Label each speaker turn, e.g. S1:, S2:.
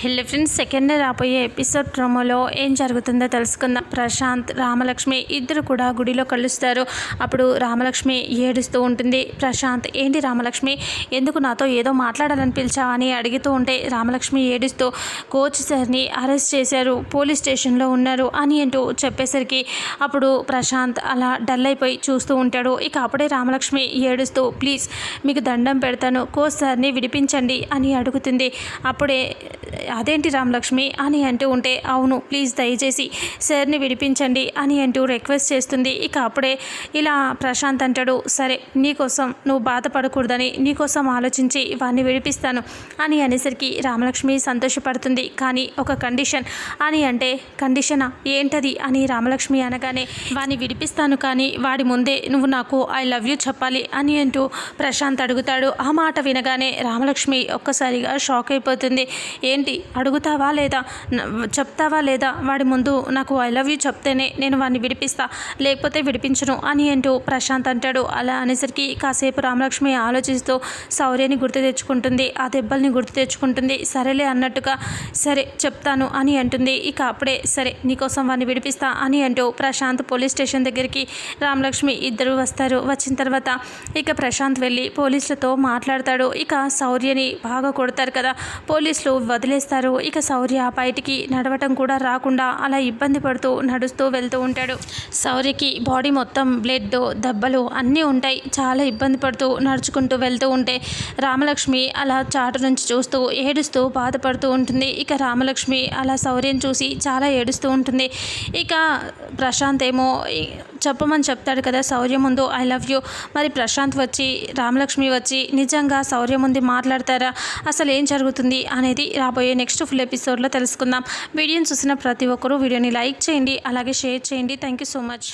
S1: Hello friends second రాబోయే episode ప్రోమోలో ఏం జరుగుతుందో తెలుసుకుందాం. ప్రశాంత్ రామలక్ష్మి ఇద్దరు కూడా గుడిలో కలుస్తారు. అప్పుడు రామలక్ష్మి ఏడుస్తూ ఉంటుంది. ప్రశాంత్ ఏంటి రామలక్ష్మి? ఎందుకు నాతో ఏదో మాట్లాడాలని పిలిచావని అని అడుగుతూ ఉంటే రామలక్ష్మి ఏడుస్తూ కోచ్ సార్ని అరెస్ట్ చేశారు. పోలీస్ స్టేషన్లో ఉన్నారు అని అంటూ చెప్పేసరికి అప్పుడు ప్రశాంత్ అలా డల్ అయిపోయి చూస్తూ ఉంటాడు. ఇక అప్పుడే రామలక్ష్మి ఏడుస్తూ ప్లీజ్ మీకు దండం పెడతాను. కోచ్ సార్ని విడిపించండి అని అడుగుతుంది. అప్పుడే అదేంటి రామలక్ష్మి అని అంటూ ఉంటే అవును ప్లీజ్ దయచేసి సార్ని విడిపించండి అని అంటూ రిక్వెస్ట్ చేస్తుంది. ఇక అప్పుడే ఇలా ప్రశాంత్ అంటాడు సరే నీకోసం నువ్వు బాధపడకూడదని నీకోసం ఆలోచించి వాడిని విడిపిస్తాను అని అనేసరికి రామలక్ష్మి సంతోషపడుతుంది. కానీ ఒక కండిషన్ అని అంటే కండిషనా? ఏంటది? అని రామలక్ష్మి అనగానే వాడిని విడిపిస్తాను కానీ వాడి ముందే నువ్వు నాకు ఐ లవ్ యూ చెప్పాలి అని అంటూ ప్రశాంత్ అడుగుతాడు. ఆ మాట వినగానే రామలక్ష్మి ఒక్కసారిగా షాక్ అయిపోతుంది. ఏంటి? అడుగుతావా లేదా? చెప్తావా లేదా? వాడి ముందు నాకు ఐ లవ్ యూ చెప్తేనే నేను వాడిని విడిపిస్తా లేకపోతే విడిపించను అని అంటూ ప్రశాంత్ అంటాడు. అలా అనేసరికి కాసేపు రామలక్ష్మి ఆలోచిస్తూ శౌర్యని గుర్తు తెచ్చుకుంటుంది ఆ దెబ్బల్ని గుర్తు తెచ్చుకుంటుంది సరేలే అన్నట్టుగా సరే చెప్తాను అని అంటుంది. ఇక అప్పుడే సరే నీకోసం వాడిని విడిపిస్తా అని అంటూ ప్రశాంత్ పోలీస్ స్టేషన్ దగ్గరికి రామలక్ష్మి ఇద్దరు వస్తారు. వచ్చిన తర్వాత ఇక ప్రశాంత్ వెళ్ళి పోలీసులతో మాట్లాడతాడు. ఇక శౌర్యని బాగా కొడతారు కదా పోలీసులు వదిలేస్తారు. ఇక శౌర్య బయటికి నడవటం కూడా రాకుండా అలా ఇబ్బంది పడుతూ నడుస్తూ వెళ్తూ ఉంటాడు. శౌర్యకి బాడీ మొత్తం బ్లడ్ దెబ్బలు అన్నీ ఉంటాయి. చాలా ఇబ్బంది పడుతూ నడుచుకుంటూ వెళ్తూ ఉంటే రామలక్ష్మి అలా చాటు నుంచి చూస్తూ ఏడుస్తూ బాధపడుతూ ఉంటుంది. ఇక రామలక్ష్మి అలా శౌర్యం చూసి చాలా ఏడుస్తూ ఉంటుంది. ఇక ప్రశాంత్ ఏమో చెప్పమని చెప్తాడు కదా శౌర్య ముందు ఐ లవ్ యూ. మరి ప్రశాంత్ వచ్చి రామలక్ష్మి వచ్చి నిజంగా శౌర్య ముందు మాట్లాడతారా? అసలు ఏం జరుగుతుంది? అనేది రాబోయే నెక్స్ట్ ఫుల్ ఎపిసోడ్లో తెలుసుకుందాం. వీడియోని చూసిన ప్రతి ఒక్కరూ వీడియోని లైక్ చేయండి అలాగే షేర్ చేయండి. Thank you so much.